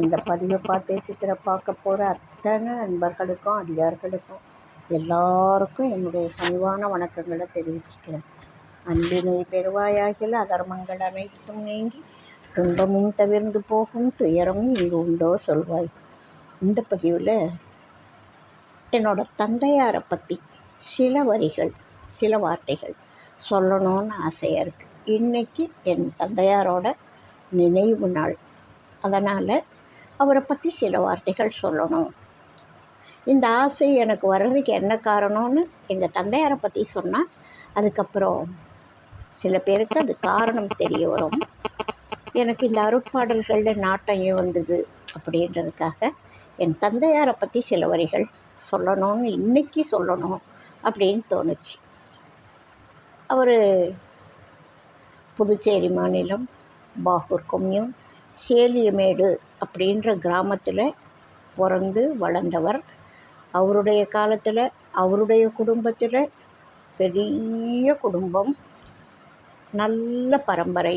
இந்த பதிவை பார்த்துட்டு இருக்கிற பார்க்க போகிற அத்தனை நண்பர்களுக்கும் அடியார்களுக்கும் எல்லாருக்கும் என்னுடைய பணிவான வணக்கங்களை தெரிவிச்சுக்கிறேன். அன்பினை பெருவாயாகில் அதர்மங்கள் அனைத்தும் நீங்கி துன்பமும் தவிர்ந்து போகும் துயரமும் இங்கு உண்டோ சொல்வாய். இந்த பதிவில் என்னோட தந்தையாரை பற்றி சில வரிகள் சில வார்த்தைகள் சொல்லணும்னு ஆசையாக இருக்குது இன்றைக்கி என் தந்தையாரோட நினைவு நாள். அதனால் அவரை பற்றி சில வார்த்தைகள் சொல்லணும். இந்த ஆசை எனக்கு வர்றதுக்கு என்ன காரணம்னு எங்கள் தந்தையாரை பற்றி சொன்னால் அதுக்கப்புறம் சில பேருக்கு அது காரணம் தெரிய வரும். எனக்கு இந்த அருட்பாடல்களில் நாட்டம் வந்தது அப்படின்றதுக்காக என் தந்தையாரை பற்றி சில வரிகள் சொல்லணும்னு இன்னைக்கு சொல்லணும் அப்படின்னு தோணுச்சு. அவர் புதுச்சேரி மாநிலம் பாகூர் கொம்யூன் சேலியமேடு அப்படின்ற கிராமத்தில் பிறந்து வளர்ந்தவர். அவருடைய காலத்தில் அவருடைய குடும்பத்தில் பெரிய குடும்பம் நல்ல பரம்பரை.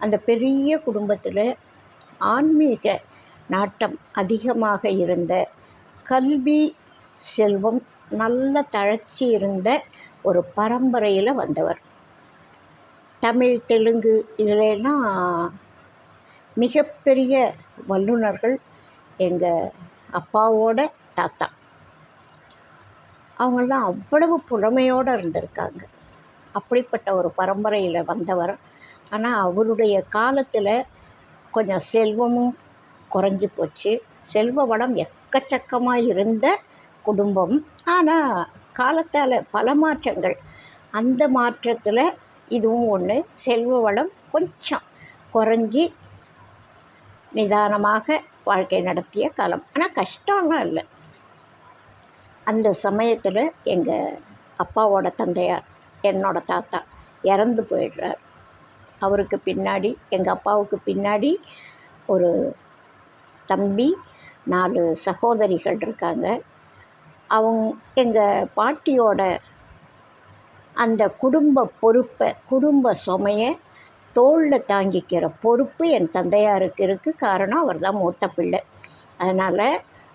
அந்த பெரிய குடும்பத்தில் ஆன்மீக நாட்டம் அதிகமாக இருந்த கல்வி செல்வம் நல்ல தழைச்சி இருந்த ஒரு பரம்பரையில் வந்தவர். தமிழ் தெலுங்கு இதிலெல்லாம் மிகப்பெரிய வல்லுநர்கள் எங்கள் அப்பாவோட தாத்தா. அவங்கெல்லாம் அவ்வளவு புலமையோடு இருந்திருக்காங்க. அப்படிப்பட்ட ஒரு பரம்பரையில் வந்தவர். ஆனால் அவருடைய காலத்தில் கொஞ்சம் செல்வமும் குறைஞ்சி போச்சு. செல்வ வளம் எக்கச்சக்கமாக இருந்த குடும்பம். ஆனால் காலத்தால் பல மாற்றங்கள். அந்த மாற்றத்தில் இதுவும் ஒன்று செல்வ வளம் கொஞ்சம் குறைஞ்சி நிதானமாக வாழ்க்கை நடத்திய காலம். ஆனால் கஷ்டம்லாம் இல்லை. அந்த சமயத்தில் எங்கள் அப்பாவோட தந்தையார் என்னோட தாத்தா இறந்து போயிடுறார். அவருக்கு பின்னாடி எங்கள் அப்பாவுக்கு பின்னாடி ஒரு தம்பி நாலு சகோதரிகள் இருக்காங்க. அவங்க எங்கள் பாட்டியோட அந்த குடும்ப பொறுப்பை குடும்ப சுமையை தோளில் தாங்கிக்கிற பொறுப்பு என் தந்தையாருக்கு இருக்குது காரணம் அவர் தான் மூத்த பிள்ளை. அதனால்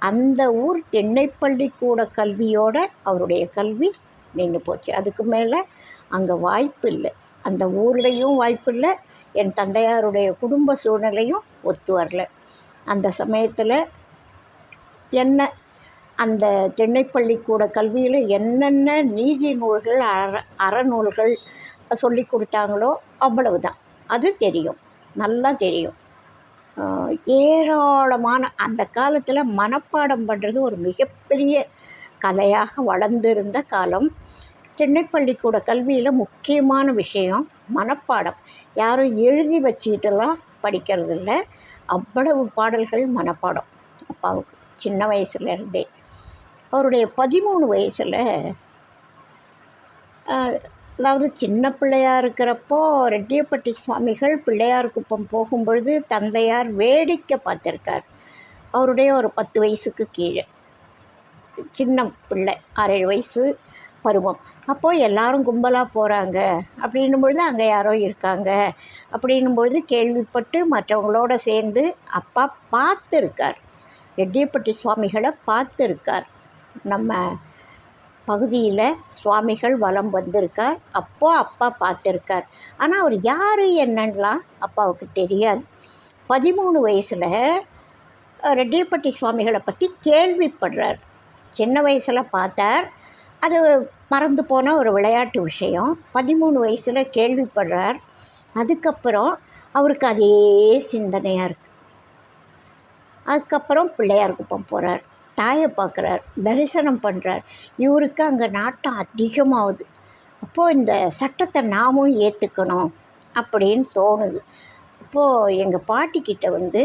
அந்த ஊர் தென்னைப்பள்ளிக்கூட கல்வியோட அவருடைய கல்வி நின்று போச்சு. அதுக்கு மேலே அங்கே வாய்ப்பு இல்லை அந்த ஊர்லேயும் வாய்ப்பு இல்லை என் தந்தையாருடைய குடும்ப சூழ்நிலையும் ஒத்து வரல. அந்த சமயத்தில் என்ன அந்த தென்னைப்பள்ளிக்கூட கல்வியில் என்னென்ன நீதி நூல்கள் அற அறநூல்கள் சொல்லி கொடுத்தாங்களோ அவ்வளவு தான் அது தெரியும். நல்லா தெரியும். ஏராளமான அந்த காலத்தில் மனப்பாடம் பண்ணுறது ஒரு மிகப்பெரிய கலையாக வளர்ந்திருந்த காலம். திண்ணைப்பள்ளிக்கூட கல்வியில் முக்கியமான விஷயம் மனப்பாடம். யாரும் எழுதி வச்சுக்கிட்டெல்லாம் படிக்கிறது இல்லை. அவ்வளவு பாடல்கள் மனப்பாடம். அப்பாவுக்கு சின்ன வயசுலேருந்தே அவருடைய பதிமூணு வயசில் அதாவது சின்ன பிள்ளையாக இருக்கிறப்போ ரெட்டியப்பட்டி சுவாமிகள் பிள்ளையார் குப்பம் போகும்பொழுது தந்தையார் வேடிக்கை பார்த்துருக்கார். அவருடைய ஒரு பத்து வயசுக்கு கீழே. சின்ன பிள்ளை ஆறேழு வயசு பருவம். அப்போது எல்லாரும் கும்பலாக போகிறாங்க அப்படின்னும் பொழுது அங்கே யாரோ இருக்காங்க. அப்படின்னும் பொழுது கேள்விப்பட்டு மற்றவங்களோட சேர்ந்து அப்பா பார்த்துருக்கார். ரெட்டியப்பட்டி சுவாமிகளை பார்த்துருக்கார். நம்ம பகுதியில் சுவாமிகள் வலம் வந்திருக்கார். அப்போ அப்பா பார்த்துருக்கார். ஆனால் அவர் யார் என்னன்னெலாம் அப்பாவுக்கு தெரியாது. பதிமூணு வயசில் ரெட்டியப்பட்டி சுவாமிகளை பற்றி கேள்விப்படுறார். சின்ன வயசில் பார்த்தார். அது மறந்து போன ஒரு விளையாட்டு விஷயம். பதிமூணு வயசில் கேள்விப்படுறார். அதுக்கப்புறம் அவருக்கு அதே சிந்தனையாக இருக்குது அதுக்கப்புறம் பிள்ளையார் குப்பம் போகிறார் தாயை பார்க்குறார் தரிசனம் பண்ணுறார் இவருக்கு அங்கே நாட்டம் அதிகமாகுது. அப்போது இந்த சட்டத்தை நாமும் ஏற்றுக்கணும் அப்படின்னு தோணுது. அப்போது எங்கள் பாட்டிக்கிட்ட வந்து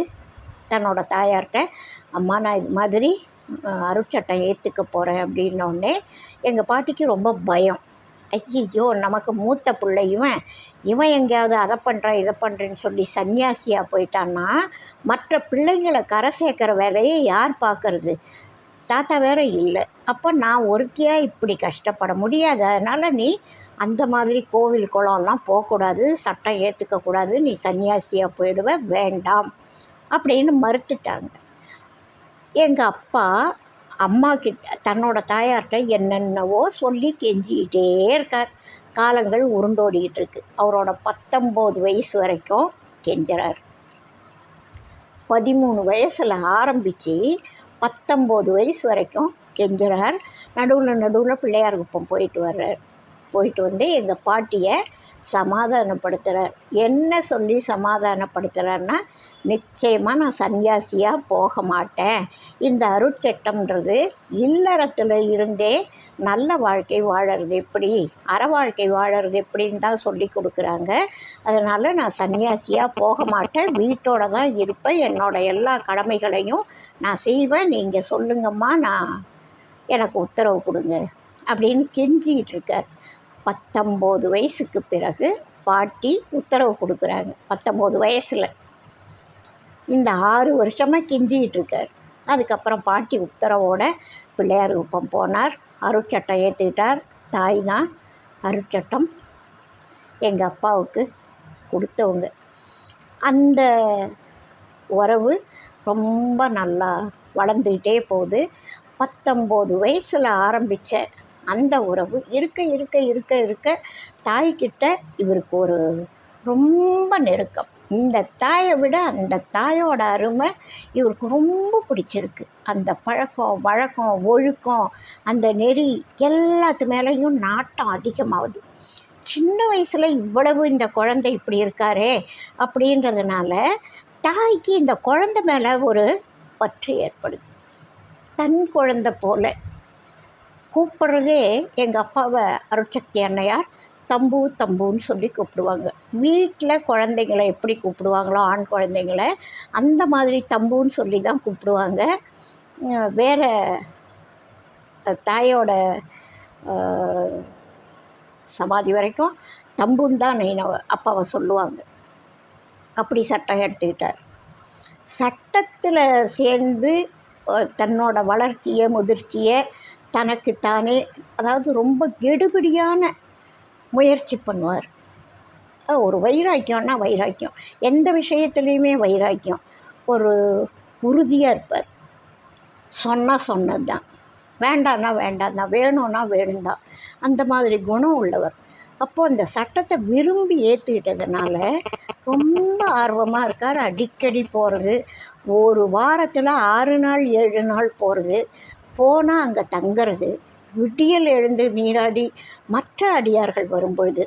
தன்னோட தாயார்கிட்ட அம்மா நான் இது மாதிரி அருட்சட்டம் ஏற்றுக்க போகிறேன் அப்படின்னோடனே எங்கள் பாட்டிக்கு ரொம்ப பயம். ஐயோ நமக்கு மூத்த பிள்ளை இவன். இவன் எங்கேயாவது அதை பண்ணுறான் இதை பண்ணுறேன்னு சொல்லி சன்னியாசியாக போயிட்டான்னா மற்ற பிள்ளைங்களை கரை சேர்க்குற வேலையை யார் பார்க்கறது? தாத்தா வேற இல்லை. அப்போ நான் ஒருத்தியாக இப்படி கஷ்டப்பட முடியாது. அதனால் நீ அந்த மாதிரி கோவில் குளம்லாம் போகக்கூடாது சட்டம் ஏற்றுக்கக்கூடாது நீ சன்னியாசியாக போயிடுவ வேண்டாம் அப்படின்னு மறுத்துட்டாங்க. எங்கள் அப்பா அம்மா கிட்ட தன்னோட தாயார்கிட்ட என்னென்னவோ சொல்லி கெஞ்சிக்கிட்டே இருக்கார். காலங்கள் உருண்டோடிக்கிட்டு இருக்கு அவரோட பத்தொம்போது வயசு வரைக்கும் கெஞ்சுறார். பதிமூணு வயசில் ஆரம்பித்து பத்தொம்போது வயசு வரைக்கும் கெஞ்சுறார். நடுவில் நடுவில் பிள்ளையார் குப்பம் போயிட்டு வர்றார். போயிட்டு வந்து எங்கள் பாட்டியை சமாதானப்படுத்துகிறார் என்ன சொல்லி சமாதானப்படுத்துகிறார்னா நிச்சயமாக நான் சன்னியாசியாக போக மாட்டேன். இந்த அருட்சட்டம்ன்றது இல்லறத்தில் இருந்தே நல்ல வாழ்க்கை வாழறது எப்படி? அற வாழ்க்கை வாழறது எப்படின்னு தான் சொல்லி கொடுக்குறாங்க. அதனால் நான் சன்னியாசியாக போக மாட்டேன். வீட்டோட தான் இருப்பேன். என்னோடய எல்லா கடமைகளையும் நான் செய்வேன். நீங்கள் சொல்லுங்கம்மா நான் எனக்கு உத்தரவு கொடுங்க. அப்படின்னு கெஞ்சிக்கிட்டு இருக்கார். பத்தொம்போது வயசுக்கு பிறகு பாட்டி உத்தரவு கொடுக்குறாங்க. பத்தொம்போது வயசில். இந்த ஆறு வருஷமாக கிஞ்சிக்கிட்டுருக்கார் அதுக்கப்புறம் பாட்டி உத்தரவோட பிள்ளையார் குப்பம் போனார். அருட்சட்டம் ஏற்றுக்கிட்டார் தாய் தான் அருட்சட்டம் எங்கள் அப்பாவுக்கு கொடுத்தவங்க. அந்த உறவு ரொம்ப நல்லா வளர்ந்துக்கிட்டே போகுது. பத்தொம்போது வயசில் ஆரம்பித்த அந்த உறவு இருக்க இருக்க இருக்க இருக்க தாய்கிட்ட இவருக்கு ஒரு ரொம்ப நெருக்கம். இந்த தாயை விட அந்த தாயோட அருமை இவருக்கு ரொம்ப பிடிச்சிருக்கு. அந்த பழக்கம் வழக்கம் ஒழுக்கம் அந்த நெறி எல்லாத்து மேலேயும் நாட்டம் அதிகமாகுது. சின்ன வயசில் இவ்வளவு இந்த குழந்தை இப்படி இருக்காரே அப்படின்றதுனால தாய்க்கு இந்த குழந்தை மேலே ஒரு பற்று ஏற்படுது. தன் குழந்தை போல கூப்பிட்றதே எங்கள் அப்பாவை அருட்சக்தி அன்னையார். தம்பு தம்புன்னு சொல்லி கூப்பிடுவாங்க. வீட்டில் குழந்தைங்கள எப்படி கூப்பிடுவாங்களோ ஆண் குழந்தைங்கள அந்த மாதிரி தம்புன்னு சொல்லி தான் கூப்பிடுவாங்க வேறு தாயோட சமாதி வரைக்கும் தம்புன்னு தான் நீ அப்பாவை சொல்லுவாங்க. அப்படி சட்டம் எடுத்துக்கிட்டார். சட்டத்தில் சேர்ந்து தன்னோட வளர்ச்சியை முதிர்ச்சியை தனக்குத்தானே அதாவது ரொம்ப கெடுபிடியான முயற்சி பண்ணுவார். ஒரு வைராக்கியம்னா வைராக்கியம். எந்த விஷயத்துலேயுமே வைராக்கியம். ஒரு உறுதியாக இருப்பார். சொன்னால் சொன்னது தான் வேண்டான்னா வேண்டாம் தான் வேணும்னா வேணும் தான் அந்த மாதிரி குணம் உள்ளவர். அப்போது அந்த சட்டத்தை விரும்பி ஏற்றுக்கிட்டதுனால ரொம்ப ஆர்வமாக இருக்கார். அடிக்கடி போகிறது ஒரு வாரத்தில் ஆறு நாள் ஏழு நாள் போகிறது போனால் அங்கே தங்கிறது. விடியல் எழுந்து நீராடி மற்ற அடியார்கள் வரும்பொழுது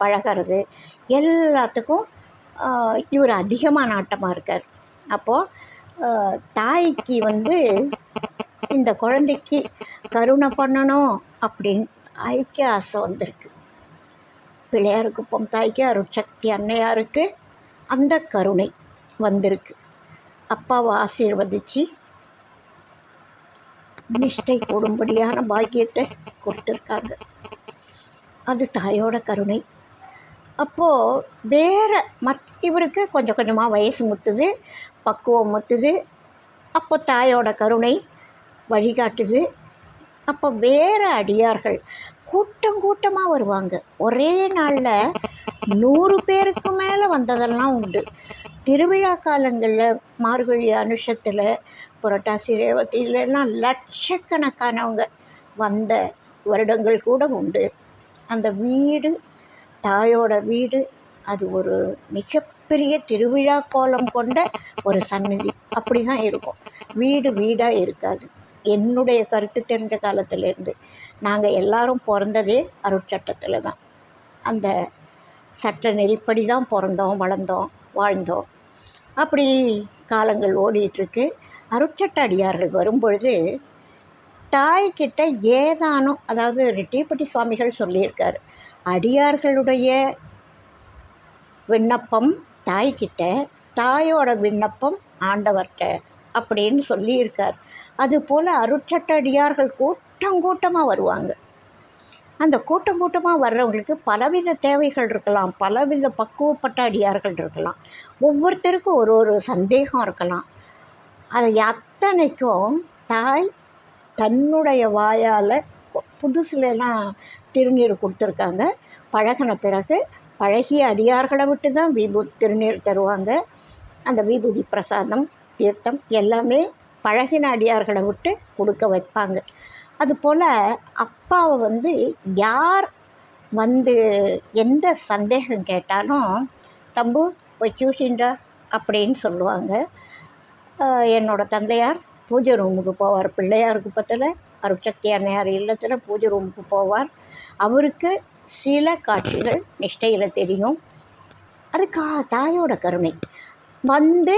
பழகிறது. எல்லாத்துக்கும் இவர் அதிகமாக நாட்டமாக இருக்கார். அப்போது தாய்க்கு வந்து இந்த குழந்தைக்கு கருணை பண்ணணும் அப்படின்னு ஐக்கிய ஆசை வந்திருக்கு. பிள்ளையார் குப்பம் தாய்க்கு அருட்சக்தி அன்னையாருக்கு அந்த கருணை வந்திருக்கு. அப்பாவை ஆசீர்வதித்து நிஷ்டை கூடும்படியான பாக்கியத்தை கொடுத்துருக்காங்க. அது தாயோட கருணை. அப்போது வேறு மத் இவருக்கு கொஞ்சம் கொஞ்சமாக வயசு முத்துது பக்குவம் முத்துது அப்போ தாயோட கருணை வழிகாட்டுது. அப்போ வேறு அடியார்கள் கூட்டம் கூட்டமாக வருவாங்க. ஒரே நாளில் நூறு பேருக்கு மேலே வந்ததெல்லாம் உண்டு. திருவிழா காலங்களில் மார்கழி அனுஷத்தில் புரட்டாசி ரேவதியிலலாம் லட்சக்கணக்கானவங்க வந்த வருடங்கள் கூட உண்டு. அந்த வீடு தாயோட வீடு அது ஒரு மிகப்பெரிய திருவிழா கோலம் கொண்ட ஒரு சந்நிதி. அப்படி தான் இருக்கும். வீடு வீடாக இருக்காது. என்னுடைய கருத்து தெரிஞ்ச காலத்திலேருந்து நாங்கள் எல்லாரும் பிறந்ததே அருட்சட்டத்தில் தான் அந்த சட்ட நெறிப்படி தான் பிறந்தோம் வளர்ந்தோம் வாழ்ந்தோம். அப்படி காலங்கள் ஓடிட்டுருக்கு. அருட்சட்ட அடியார்கள் வரும்பொழுது தாய்கிட்ட ஏதானும் அதாவது ரெட்டியப்பட்டி சுவாமிகள் சொல்லியிருக்கார். அடியார்களுடைய விண்ணப்பம் தாய்கிட்ட தாயோட விண்ணப்பம் ஆண்டவர்கிட்ட அப்படின்னு சொல்லியிருக்கார். அதுபோல் அருட்சட்ட அடியார்கள் கூட்டம் கூட்டமாக வருவாங்க. அந்த கூட்டம் கூட்டமாக வர்றவங்களுக்கு பலவித தேவைகள் இருக்கலாம் பலவித பக்குவப்பட்ட அடியார்கள் இருக்கலாம். ஒவ்வொருத்தருக்கும் ஒரு ஒரு சந்தேகம் இருக்கலாம். அதை அத்தனைக்கும் தாய் தன்னுடைய வாயால் புதுசுலலாம் திருநீர் கொடுத்துருக்காங்க. பழகின பிறகு பழகிய அடியார்களை விட்டு தான் விபூ திருநீர் தருவாங்க. அந்த விபூதி பிரசாதம் தீர்த்தம் எல்லாமே பழகின அடியார்களை விட்டு கொடுக்க வைப்பாங்க. அதுபோல் அப்பாவை வந்து யார் வந்து எந்த சந்தேகம் கேட்டாலும் தம்பு போய் டியூஷன்டா அப்படின்னு சொல்லுவாங்க. என்னோடய தந்தையார் பூஜை ரூமுக்கு போவார். பிள்ளையார் குப்பத்தில் அருட்சக்தி அன்னையார் இல்லத்தில் பூஜை ரூமுக்கு போவார். அவருக்கு சில காட்சிகள் நிஷ்டையில் தெரியும். அது கா தாயோட கருணை. வந்து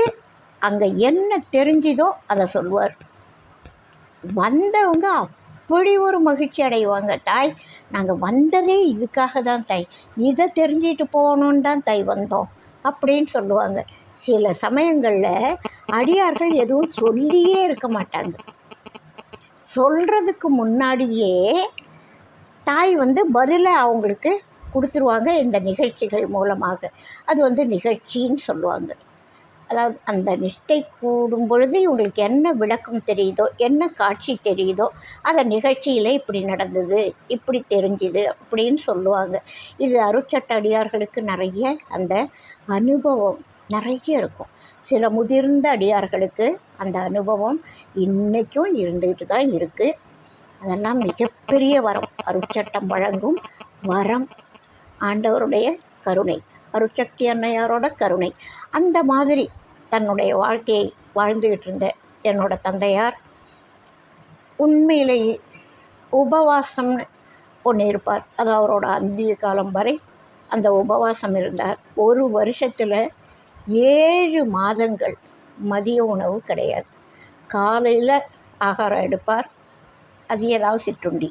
அங்கே என்ன தெரிஞ்சுதோ அதை சொல்லுவார். வந்தவங்க அப்படி ஒரு மகிழ்ச்சி அடைவாங்க தாய். நாங்கள் வந்ததே இதுக்காக தான் தாய். இதை தெரிஞ்சிட்டு போகணுன்னு தான் தாய் வந்தோம் அப்படின்னு சொல்லுவாங்க. சில சமயங்களில் அடியார்கள் எதுவும் சொல்லியே இருக்க மாட்டாங்க. சொல்கிறதுக்கு முன்னாடியே தாய் வந்து பதிலை அவங்களுக்கு கொடுத்துருவாங்க இந்த நிகழ்ச்சிகள் மூலமாக. அது வந்து நிகழ்ச்சின்னு சொல்லுவாங்க. அதாவது அந்த நிஷ்டை கூடும் பொழுது உங்களுக்கு என்ன விளக்கம் தெரியுதோ என்ன காட்சி தெரியுதோ அதை நிகழ்ச்சியில் இப்படி நடந்தது இப்படி தெரிஞ்சுது அப்படின்னு சொல்லுவாங்க. இது அருட்சட்ட அடியார்களுக்கு நிறைய அந்த அனுபவம் நிறைய இருக்கும். சில முதிர்ந்த அடியார்களுக்கு அந்த அனுபவம் இன்றைக்கும் இருந்துகிட்டு தான் இருக்குது அதெல்லாம் மிகப்பெரிய வரம். அருட்சட்டம் வழங்கும் வரம். ஆண்டவருடைய கருணை. அருட்சக்தி அன்னையாரோட கருணை. அந்த மாதிரி தன்னுடைய வாழ்க்கையை வாழ்ந்துகிட்டு இருந்த என்னோட தந்தையார் உண்மையிலேயே உபவாசம்னு ஒன்று இருப்பார் அது அவரோட அந்திய காலம் வரை அந்த உபவாசம் இருந்தார். ஒரு வருஷத்தில் ஏழு மாதங்கள் மதிய உணவு கிடையாது. காலையில் ஆகாரம் எடுப்பார். அது ஏதாவது சிற்றுண்டி.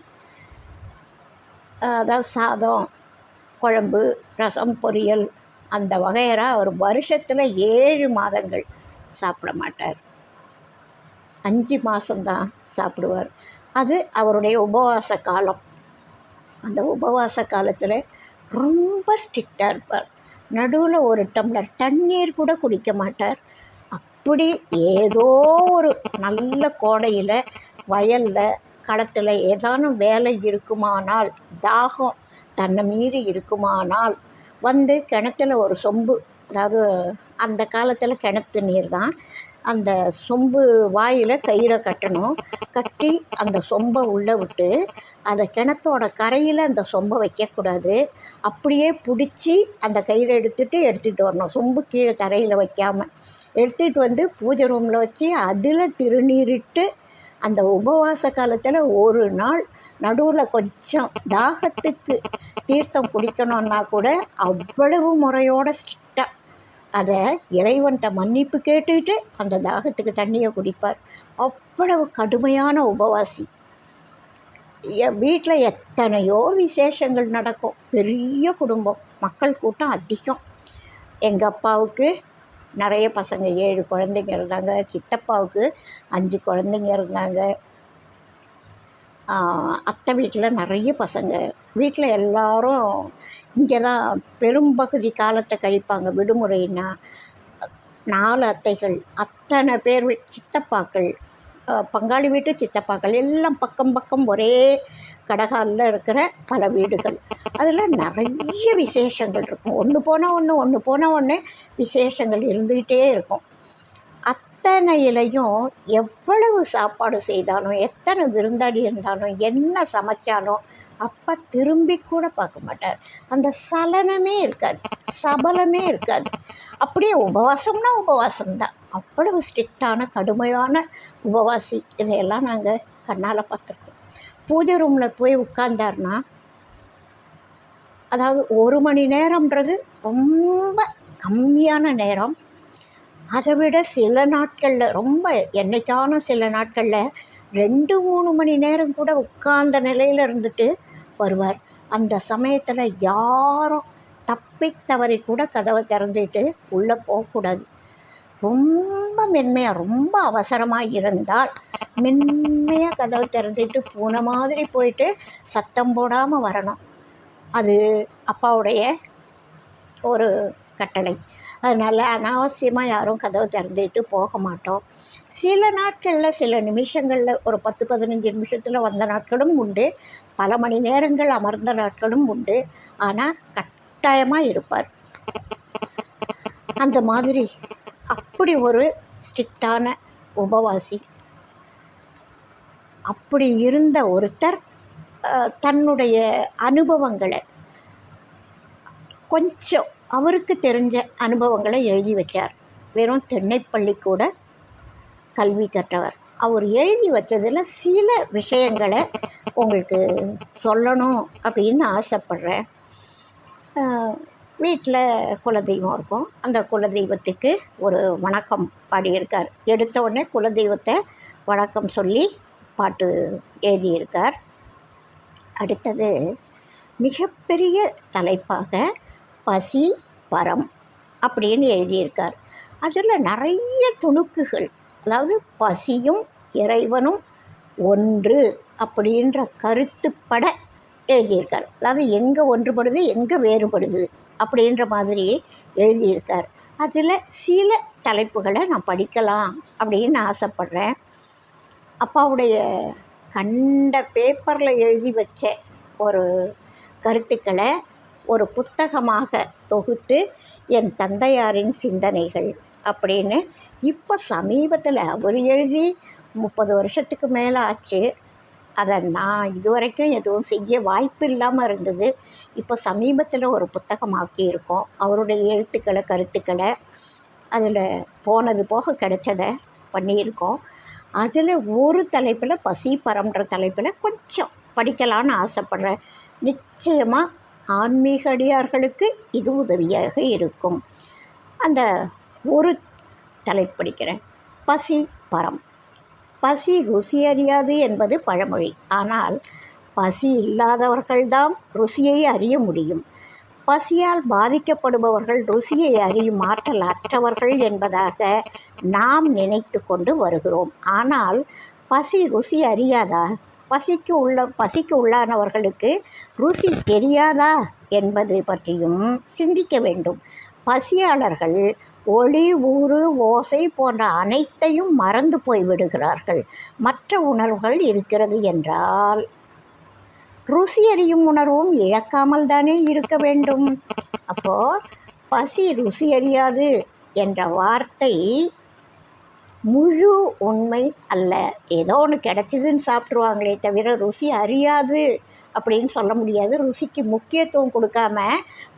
அதாவது சாதம் குழம்பு ரசம் பொரியல் அந்த வகையராக அவர் வருஷத்தில் ஏழு மாதங்கள் சாப்பிட மாட்டார். அஞ்சு மாதம்தான் சாப்பிடுவார். அது அவருடைய உபவாச காலம். அந்த உபவாச காலத்தில் ரொம்ப ஸ்ட்ரிக்டாக இருப்பார். நடுவில் ஒரு டம்ளர் தண்ணீர் கூட குடிக்க மாட்டார். அப்படி ஏதோ ஒரு நல்ல கோடையில் வயலில் களத்தில் ஏதானும் வேலை இருக்குமானால் தாகம் தன்னை மீறி இருக்குமானால் வந்து கிணத்துல ஒரு சொம்பு அதாவது அந்த காலத்தில் கிணத்து நீர் தான் அந்த சொம்பு வாயில் கயிறை கட்டணும். கட்டி அந்த சொம்பை உள்ளே விட்டு அந்த கிணத்தோட கரையில் அந்த சொம்பை வைக்கக்கூடாது அப்படியே பிடிச்சி அந்த கயிறை எடுத்துகிட்டு எடுத்துகிட்டு வரணும். சொம்பு கீழே தரையில் வைக்காமல் எடுத்துகிட்டு வந்து பூஜை ரூமில் வச்சு அதில் திருநீரிட்டு அந்த உபவாச காலத்தில் ஒரு நாள் நடுவில் கொஞ்சம் தாகத்துக்கு தீர்த்தம் குடிக்கணுன்னா கூட அவ்வளவு முறையோட ஸ்ட்ரிக்டாக அதை இறைவன்கிட்ட மன்னிப்பு கேட்டுட்டு அந்த தாகத்துக்கு தண்ணியை குடிப்பார். அவ்வளவு கடுமையான உபவாசி. வீட்டில் எத்தனையோ விசேஷங்கள் நடக்கும். பெரிய குடும்பம். மக்கள் கூட்டம் அதிகம். எங்கள் அப்பாவுக்கு நிறைய பசங்க ஏழு குழந்தைங்க இருந்தாங்க. சித்தப்பாவுக்கு அஞ்சு குழந்தைங்க இருந்தாங்க. அத்தை வீட்டில் நிறைய பசங்க. வீட்டில் எல்லாரும் இங்கே தான் பெரும்பகுதி காலத்தை கழிப்பாங்க. விடுமுறைன்னா நாலு அத்தைகள் அத்தனை பேர் சித்தப்பாக்கள் பங்காளி வீட்டு சித்தப்பாக்கள் எல்லாம் பக்கம் பக்கம் ஒரே கடகாலில் இருக்கிற பல வீடுகள். அதில் நிறைய விசேஷங்கள் இருக்கும். ஒன்று போனால் ஒன்று ஒன்று போனால் ஒன்று விசேஷங்கள் இருந்துக்கிட்டே இருக்கும். அத்தனையிலையும் எவ்வளவு சாப்பாடு செய்தாலும் எத்தனை விருந்தாடி இருந்தாலும் என்ன சமைச்சாலும் அப்பா திரும்பி கூட பார்க்க மாட்டார். அந்த சலனமே இருக்காது சபலமே இருக்காது. அப்படியே உபவாசம்னா உபவாசம்தான். அவ்வளவு ஸ்ட்ரிக்டான கடுமையான உபவாசி. இதையெல்லாம் நாங்கள் கண்ணால் பார்த்துருக்கோம். பூஜை ரூமில் போய் உட்கார்ந்தார்னா அதாவது ஒரு மணி நேரம்ன்றது ரொம்ப கம்மியான நேரம். அதை விட சில நாட்களில் ரொம்ப என்னைக்கான சில நாட்களில் ரெண்டு மூணு மணி நேரம் கூட உட்கார்ந்த நிலையில் இருந்துட்டு வருவார். அந்த சமயத்தில் யாரும் தப்பி தவறி கூட கதவை திறந்துட்டு உள்ளே போகக்கூடாது. ரொம்ப மென்மையாக ரொம்ப அவசரமாக இருந்தால் மென்மையாக கதவை திறந்துட்டு பூனை மாதிரி போயிட்டு சத்தம் போடாமல் வரணும். அது அப்பாவுடைய ஒரு கட்டளை. அதனால் அனாவசியமாக யாரும் கதவை திறந்துட்டு போக மாட்டோம். சில நாட்களில் சில நிமிஷங்களில் ஒரு பத்து பதினஞ்சு நிமிஷத்தில் வந்த நாட்களும் உண்டு. பல மணி நேரங்கள் அமர்ந்த நாட்களும் உண்டு. ஆனால் கட்டாயமாக இருப்பார். அந்த மாதிரி அப்படி ஒரு ஸ்ட்ரிக்டான உபவாசி அப்படி இருந்த ஒருத்தர் தன்னுடைய அனுபவங்களை கொஞ்சம் அவருக்கு தெரிஞ்ச அனுபவங்களை எழுதி வச்சார். வெறும் தென்னைப்பள்ளிக்கூட கல்வி கற்றவர். அவர் எழுதி வச்சதில் சில விஷயங்களை உங்களுக்கு சொல்லணும் அப்படின்னு ஆசைப்பட்றேன். வீட்டில் குலதெய்வம் இருக்கும். அந்த குலதெய்வத்துக்கு ஒரு வணக்கம் பாடியிருக்கார். எடுத்த உடனே குலதெய்வத்தை வணக்கம் சொல்லி பாட்டு எழுதியிருக்கார். அடுத்தது மிகப்பெரிய தலைப்பாக பசி பரம் அப்படின்னு எழுதியிருக்கார். அதில் நிறைய துணுக்குகள் அதாவது பசியும் இறைவனும் ஒன்று அப்படின்ற கருத்துப்பட எழுதியிருக்கார். அதாவது எங்கே ஒன்றுபடுது எங்கே வேறுபடுது அப்படின்ற மாதிரி எழுதியிருக்கார். அதில் சில தலைப்புகளை நான் படிக்கலாம் அப்படின்னு ஆசைப்பட்றேன். அப்பாவுடைய கண்ட பேப்பரில் எழுதி வச்ச ஒரு கருத்துக்களை ஒரு புத்தகமாக தொகுத்து என் தந்தையாரின் சிந்தனைகள் அப்படின்னு இப்போ சமீபத்தில் அவர் எழுதி முப்பது வருஷத்துக்கு மேலே ஆச்சு. அதை நான் இதுவரைக்கும் எதுவும் செய்ய வாய்ப்பு இல்லாமல் இருந்தது. இப்போ சமீபத்தில் ஒரு புத்தகமாக்கி இருக்கோம். அவருடைய எழுத்துக்களை கருத்துக்களை அதில் போனது போக கிடைச்சதை பண்ணியிருக்கோம். அதில் ஒரு தலைப்பில் பசி பரம்ன்ற தலைப்பில் கொஞ்சம் படிக்கலான்னு ஆசைப்பட்றேன். நிச்சயமாக ஆன்மீக அடியார்களுக்கு இது உதவியாக இருக்கும். அந்த ஒரு தலைப்பு படிக்கிறேன். பசி பரம். பசி ருசி அறியாது என்பது பழமொழி. ஆனால் பசி இல்லாதவர்கள்தான் ருசியை அறிய முடியும். பசியால் பாதிக்கப்படுபவர்கள் ருசியை அறியும் ஆற்றல் அற்றவர்கள் என்பதாக நாம் நினைத்து கொண்டு வருகிறோம். ஆனால் பசி ருசி அறியாதா? பசிக்கு உள்ள பசிக்கு உள்ளானவர்களுக்கு ருசி தெரியாதா என்பது பற்றியும் சிந்திக்க வேண்டும். பசியாளர்கள் ஒளி ஊறு ஓசை போன்ற அனைத்தையும் மறந்து போய்விடுகிறார்கள். மற்ற உணர்வுகள் இருக்கிறது என்றால் ருசி அறியும் உணர்வும் இழக்காமல் தானே இருக்க வேண்டும். அப்போ பசி ருசி அறியாது என்ற வார்த்தை முழு உண்மை அல்ல. ஏதோ ஒன்று கிடச்சிதுன்னு சாப்பிட்ருவாங்களே தவிர ருசி அறியாது அப்படின்னு சொல்ல முடியாது. ருசிக்கு முக்கியத்துவம் கொடுக்காம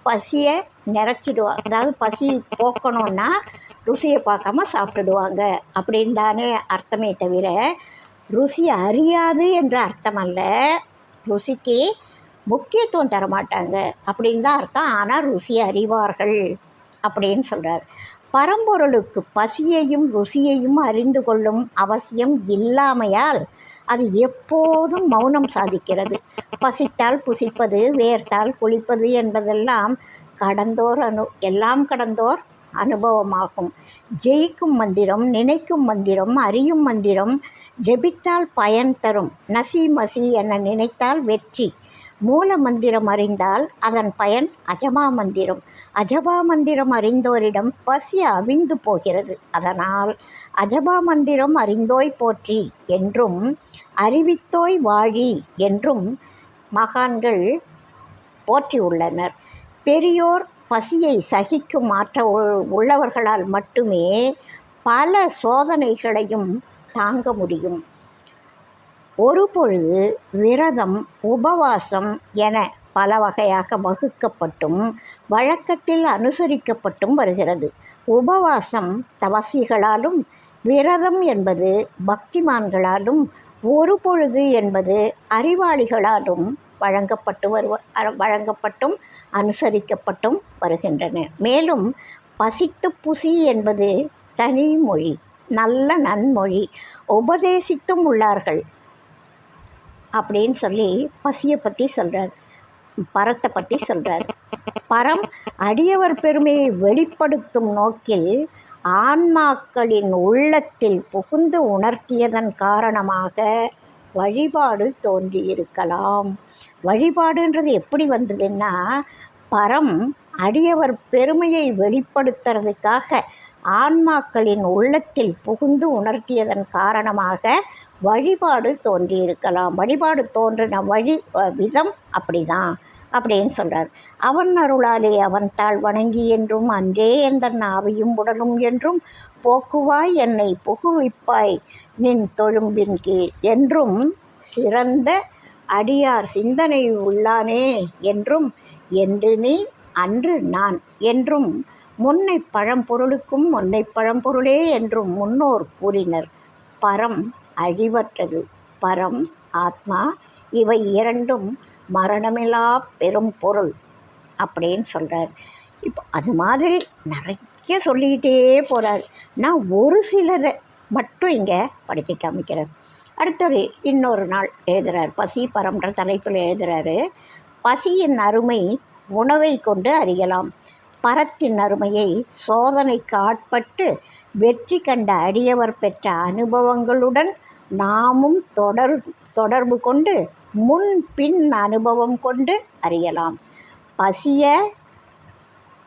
பசியை நிறச்சிடுவாங்க அதாவது பசி போக்கணும்னா ருசியை பார்க்காம சாப்பிட்டுடுவாங்க அப்படின்னு தானே அர்த்தமே தவிர ருசி அறியாது என்ற அர்த்தம் அல்ல. ருசிக்கு முக்கியத்துவம் தரமாட்டாங்க. அப்படின்னு தான் அர்த்தம். ஆனால் ருசி அறிவார்கள் அப்படின்னு சொல்கிறார் பரம்பொருளுக்கு பசியையும் ருசியையும் அறிந்து கொள்ளும் அவசியம் இல்லாமையால் அது எப்போதும் மௌனம் சாதிக்கிறது. பசித்தால் புசிப்பது வேர்த்தால் குளிப்பது என்பதெல்லாம் கடந்தோர் அனு எல்லாம் கடந்தோர் அனுபவமாகும். ஜெயிக்கும் மந்திரம் நினைக்கும் மந்திரம் அறியும் மந்திரம் ஜெபித்தால் பயன் தரும். நசி மசி என நினைத்தால் வெற்றி. மூல மந்திரம் அறிந்தால் அதன் பயன் அஜமா மந்திரம். அஜபா மந்திரம் அறிந்தோரிடம் பசி அவிந்து போகிறது. அதனால் அஜபா மந்திரம் அறிந்தோய் போற்றி என்றும் அறிவித்தோய் வாழி என்றும் மகான்கள் போற்றியுள்ளனர். பெரியோர் பசியை சகிக்கும் ஆற்றல் உள்- உள்ளவர்களால் மட்டுமே பல சோதனைகளையும் தாங்க முடியும். ஒரு பொழுது விரதம் உபவாசம் என பல வகையாக வகுக்கப்பட்டும் வழக்கத்தில் அனுசரிக்கப்பட்டும் வருகிறது. உபவாசம் தவசிகளாலும் விரதம் என்பது பக்திமான்களாலும் ஒரு பொழுது என்பது அறிவாளிகளாலும் வழங்கப்பட்டு வருவ வழங்கப்பட்டும் அனுசரிக்கப்பட்டும் வருகின்றன. மேலும் பசித்து புசி என்பது தனி மொழி நல்ல நன்மொழி உபதேசித்தும் உள்ளார்கள். அப்படின்னு சொல்லி பசியை பற்றி சொல்கிறார் பரத்தை பற்றி சொல்கிறார் பரம் அடியவர் பெருமையை வெளிப்படுத்தும் நோக்கில் ஆன்மாக்களின் உள்ளத்தில் புகுந்து உணர்த்தியதன் காரணமாக வழிபாடு தோன்றியிருக்கலாம். வழிபாடுன்றது எப்படி வந்ததுன்னா பரம் அடியவர் பெருமையை வெளிப்படுத்துறதுக்காக ஆன்மாக்களின் உள்ளத்தில் புகுந்து உணர்த்தியதன் காரணமாக வழிபாடு தோன்றியிருக்கலாம். வழிபாடு தோன்றின வழி விதம் அப்படிதான். அப்படின்னு சொல்கிறார் அவன் அருளாலே அவன் தாள் வணங்கி என்றும் அன்றே எந்த நாவையும் உடலும் என்றும் போக்குவாய் என்னை புகுவிப்பாய் நின் தொழும்பின் கீழ் என்றும் சிறந்த அடியார் சிந்தனை உள்ளானே என்றும் என்று நீ அன்று நான் என்றும் முன்னை பழம்பொருளுக்கும் முன்னை பழம்பொருளே என்றும் முன்னோர் கூறினர். பரம் அழிவற்றது. பரம் ஆத்மா இவை இரண்டும் மரணமில்லா பெரும் பொருள் அப்படின்னு சொல்கிறார் இப்போ அது மாதிரி நிறைய சொல்லிக்கிட்டே போகிறார் நான் ஒரு சிலதை மட்டும் இங்கே படித்து காமிக்கிறேன். அடுத்தது இன்னொரு நாள் எழுதுகிறார் பசி பரம்ன்ற தலைப்பில் எழுதுகிறாரு பசியின் அருமை உணவை கொண்டு அறியலாம். பரத்தின் அருமையை சோதனைக்கு ஆட்பட்டு வெற்றி கண்ட அடியவர் பெற்ற அனுபவங்களுடன் நாமும் தொடர் தொடர்பு கொண்டு முன் பின் அனுபவம் கொண்டு அறியலாம். பசியை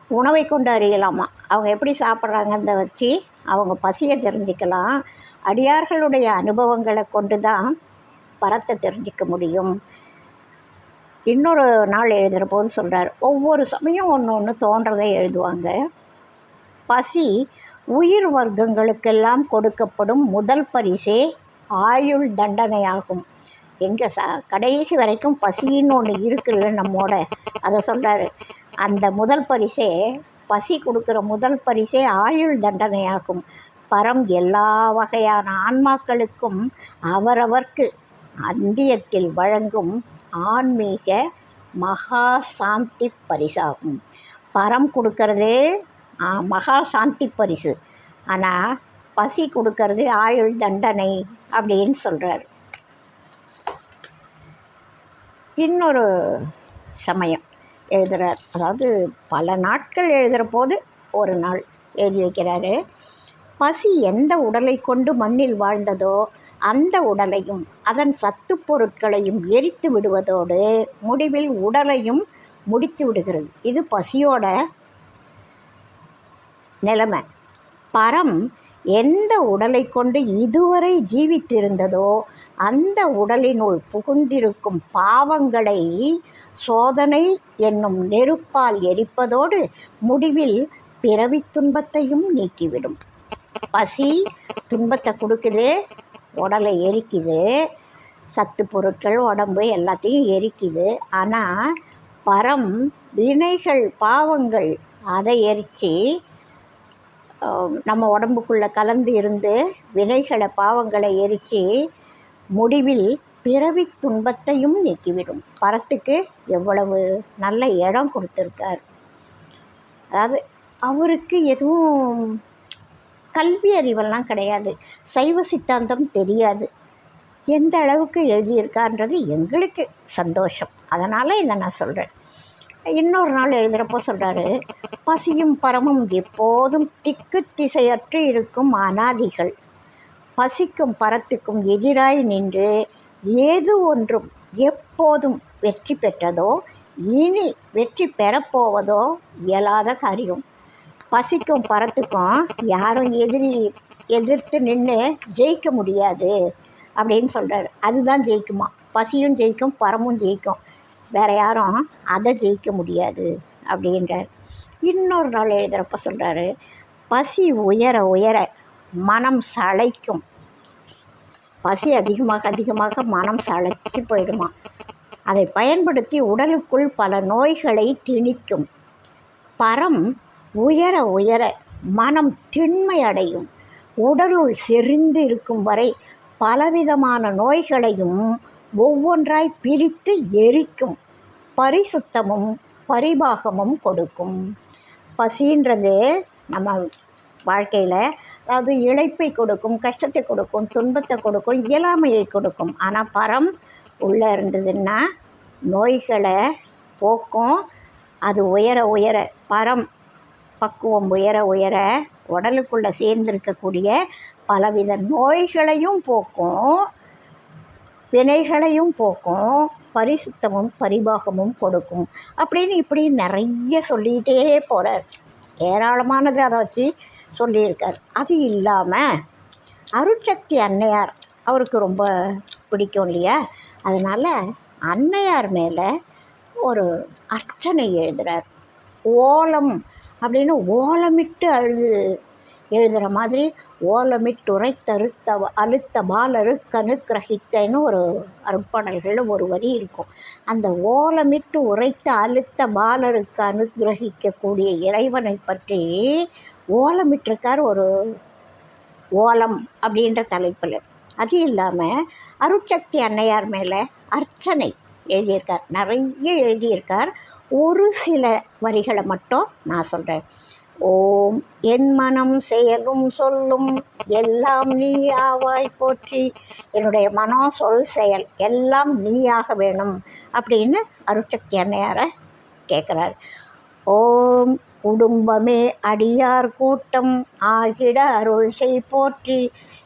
உணவை கொண்டு அறியலாமா. அவங்க எப்படி சாப்பிட்றாங்கன்றத வச்சு அவங்க பசியை தெரிஞ்சுக்கலாம். அடியார்களுடைய அனுபவங்களை கொண்டு தான் பரத்தை தெரிஞ்சிக்க முடியும். இன்னொரு நாள் எழுதுகிற போது சொல்கிறார் ஒவ்வொரு சமயம் ஒன்று ஒன்று தோன்றதை எழுதுவாங்க. பசி உயிர் வர்க்கங்களுக்கெல்லாம் கொடுக்கப்படும் முதல் பரிசே ஆயுள் தண்டனையாகும். எங்கே சா கடைசி வரைக்கும் பசின்னு ஒன்று இருக்குல்ல நம்மோட அதை சொல்கிறாரு அந்த முதல் பரிசே பசி கொடுக்குற முதல் பரிசே ஆயுள் தண்டனையாகும். பரம் எல்லா வகையான ஆன்மாக்களுக்கும் அவரவர்க்கு அந்தியத்தில் வழங்கும் ஆன்மீக மகா சாந்தி பரிசாகும். பரம் கொடுக்கறதே மகா சாந்தி பரிசு. ஆனால் பசி கொடுக்கறது ஆயுள் தண்டனை அப்படின்னு சொல்கிறார் இன்னொரு சமயம் எழுதுகிறார் அதாவது பல நாட்கள் எழுதுகிற போது ஒரு நாள் எழுதி வைக்கிறாரு பசி எந்த உடலை கொண்டு மண்ணில் வாழ்ந்ததோ அந்த உடலையும் அதன் சத்து பொருட்களையும் எரித்து விடுவதோடு முடிவில் உடலையும் முடித்து விடுகிறது. இது பசியோட நிலைமை. பரம் எந்த உடலை கொண்டு இதுவரை ஜீவித்திருந்ததோ அந்த உடலினுள் புகுந்திருக்கும் பாவங்களை சோதனை என்னும் நெருப்பால் எரிப்பதோடு முடிவில் பிறவி துன்பத்தையும் நீக்கிவிடும். பசி துன்பத்தை கொடுக்குது உடலை எரிக்குது சத்து பொருட்கள் உடம்பு எல்லாத்தையும் எரிக்குது. ஆனால் பரம் வினைகள் பாவங்கள் அதை எரித்து நம்ம உடம்புக்குள்ளே கலந்து இருந்து வினைகளை பாவங்களை எரித்து முடிவில் பிறவி துன்பத்தையும் நீக்கிவிடும். பரத்துக்கு எவ்வளவு நல்ல இடம் கொடுத்துருக்கார். அதாவது அவருக்கு எதுவும் கல்வி அறிவெல்லாம் கிடையாது. சைவ சித்தாந்தம் தெரியாது. எந்த அளவுக்கு எழுதியிருக்கான்றது எங்களுக்கு சந்தோஷம். அதனால் இதை நான் சொல்கிறேன் இன்னொரு நாள் எழுதுகிறப்போ சொல்கிறாரு பசியும் பரமும் எப்போதும் திக்கு திசையற்று இருக்கும் அனாதிகள். பசிக்கும் பரத்துக்கும் எதிராய் நின்று ஏது ஒன்றும் எப்போதும் வெற்றி பெற்றதோ இனி வெற்றி பெறப்போவதோ இயலாத காரியம். பசிக்கும் பரத்துக்கும் யாரும் எதிரி எதிர்த்து நின்று ஜெயிக்க முடியாது. அப்படின்னு சொல்கிறாரு அதுதான் ஜெயிக்குமா? பசியும் ஜெயிக்கும் பரமும் ஜெயிக்கும். வேறு யாரும் அதை ஜெயிக்க முடியாது அப்படின்றார். இன்னொரு நாள் எழுதுகிறப்ப சொல்கிறாரு பசி உயர உயர மனம் சளைக்கும். பசி அதிகமாக அதிகமாக மனம் சளைச்சி போயிடுமா? அதை பயன்படுத்தி உடலுக்குள் பல நோய்களை திணிக்கும். பரம் உயர உயர மனம் திண்மை அடையும். உடலுள் செறிந்து இருக்கும் வரை பலவிதமான நோய்களையும் ஒவ்வொன்றாய் பிரித்து எரிக்கும். பரிசுத்தமும் பரிபாகமும் கொடுக்கும். பசின்றது நம்ம வாழ்க்கையில் அது இழைப்பை கொடுக்கும் கஷ்டத்தை கொடுக்கும் துன்பத்தை கொடுக்கும் இயலாமையை கொடுக்கும். ஆனால் பரம் உள்ளே இருந்ததுன்னா நோய்களை போக்கும். அது உயர உயர பரம் பக்குவம் உயர உயர உடலுக்குள்ளே சேர்ந்திருக்கக்கூடிய பலவித நோய்களையும் போக்கும். வினைகளையும் போக்கும் பரிசுத்தமும் பரிபாகமும் கொடுக்கும் அப்படின்னு இப்படி நிறைய சொல்லிகிட்டே போகிறார் ஏராளமானது அதை வச்சு சொல்லியிருக்கார். அது இல்லாமல் அருட்சக்தி அன்னையார் அவருக்கு ரொம்ப பிடிக்கும் இல்லையா? அதனால் அன்னையார் மேலே ஒரு அர்ச்சனை எழுதுகிறார் ஓலம் அப்படின்னு ஓலமிட்டு அழுது எழுதுகிற மாதிரி ஓலமிட்டுரைத்தறுத்த அழுத்த பாலருக்கு அனுக்கிரகித்தன்னு ஒரு அருப்பாடல்களில் ஒரு வரி இருக்கும். அந்த ஓலமிட்டு உரைத்த அழுத்த பாலருக்கு அனுகிரகிக்கக்கூடிய இறைவனை பற்றி ஓலமிட்டிருக்கார் ஒரு ஓலம் அப்படின்ற தலைப்பில். அது இல்லாமல் அருட்சக்தி அன்னையார் மேலே அர்ச்சனை எழுதியிருக்கார். நிறைய எழுதியிருக்கார். ஒரு சில வரிகளை மட்டும் நான் சொல்கிறேன் ஓம் என் மனம் செயலும் சொல்லும் எல்லாம் நீ ஆவாய் போற்றி. என்னுடைய மனம் சொல் செயல் எல்லாம் நீயாக வேணும் அப்படின்னு அருட்சக்தி அன்னையாரை கேட்குறார் ஓம் குடும்பமே அடியார் கூட்டம் ஆகிட அருள் செய் போற்றி.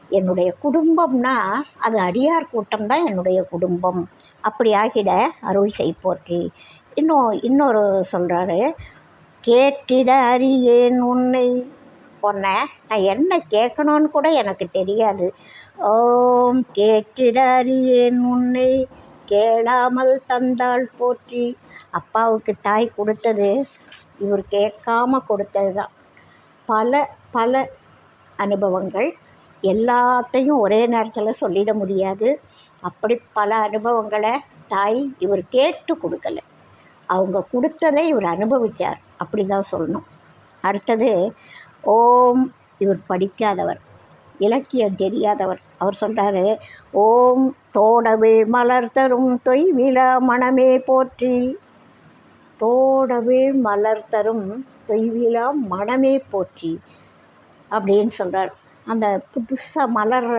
என்னுடைய குடும்பம்னா அது அடியார் கூட்டம் தான் என்னுடைய குடும்பம். அப்படி ஆகிட அருள் செய் போற்றி. இன்னும் இன்னொரு சொல்கிறாரு கேட்டிட அறியேன் உன்னை. பொன்ன நான் என்ன கேட்கணுன்னு கூட எனக்கு தெரியாது. ஓம் கேட்டிட அறியேன் உன்னை. கேளாமல் தந்தாள் போற்றி. அப்பாவுக்கு தாய் கொடுத்தது இவர் கேட்காம கொடுத்தது தான் பல பல அனுபவங்கள். எல்லாத்தையும் ஒரே நேரத்தில் சொல்லிட முடியாது. அப்படி பல அனுபவங்களை தாய் இவர் கேட்டு கொடுக்கல. அவங்க கொடுத்ததை இவர் அனுபவித்தார் அப்படி தான் சொல்லணும். அடுத்தது ஓம் இவர் படிக்காதவர் இலக்கியம் தெரியாதவர். அவர் சொல்கிறாரு ஓம் தோடவே மலர் தரும் தொய்விலா மனமே போற்றி. தோடவே மலர் தரும் தொய்விலா மனமே போற்றி அப்படின்னு சொல்கிறார் அந்த புதுசாக மலர்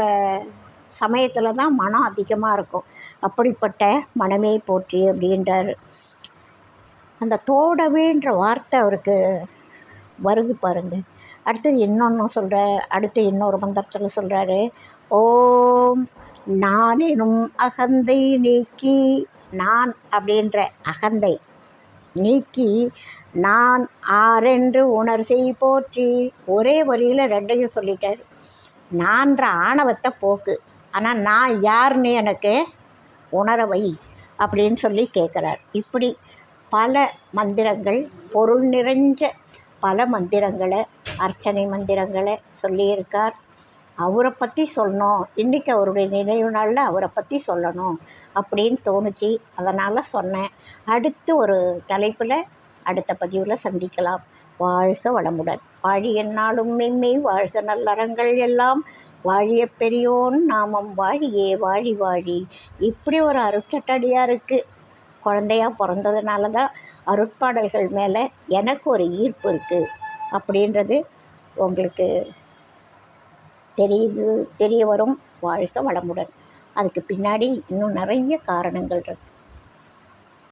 சமயத்தில் தான் மனம் அதிகமாக இருக்கும். அப்படிப்பட்ட மனமே போற்றி அப்படின்றார். அந்த தோடவேன்ற வார்த்தை அவருக்கு வருது பாருங்கள் அடுத்தது இன்னொன்று சொல்கிற அடுத்து இன்னொரு மந்திரத்தில் சொல்கிறாரு ஓம் நான் அகந்தை நீக்கி நான் அப்படின்ற அகந்தை நீக்கி நான் ஆரென்று உணர் செய் போற்றி ஒரே வரியில் ரெண்டையும் சொல்லிட்டார். நான்ற ஆணவத்தை போக்கு. ஆனால் நான் யாருன்னு எனக்கு உணர வை அப்படின்னு சொல்லி கேட்குறார் இப்படி பல மந்திரங்கள் பொருள் நிறைஞ்ச பல மந்திரங்களை அர்ச்சனை மந்திரங்களை சொல்லியிருக்கார். அவரை பற்றி சொல்லணும். இன்றைக்கி அவருடைய நினைவு நாளில் அவரை பற்றி சொல்லணும் அப்படின்னு தோணுச்சு. அதனால் சொன்னேன். அடுத்து ஒரு தலைப்பில் அடுத்த பதிவில் சந்திக்கலாம். வாழ்க வளமுடன். வாழிய நாளும் மென்மை வாழ்க நல்லறங்கள் எல்லாம் வாழிய பெரியோன் நாமம். வாழியே வாழி வாழி. இப்படி ஒரு அருட்சட்டடியாருக்கு குழந்தையா பிறந்ததுனால தான் அருட்பாடல்கள் மேலே எனக்கு ஒரு ஈர்ப்பு இருக்குது அப்படின்றது உங்களுக்கு தெரியுது தெரிய வரும். வாழ்க வளமுடன். அதுக்கு பின்னாடி இன்னும் நிறைய காரணங்கள் இருக்குது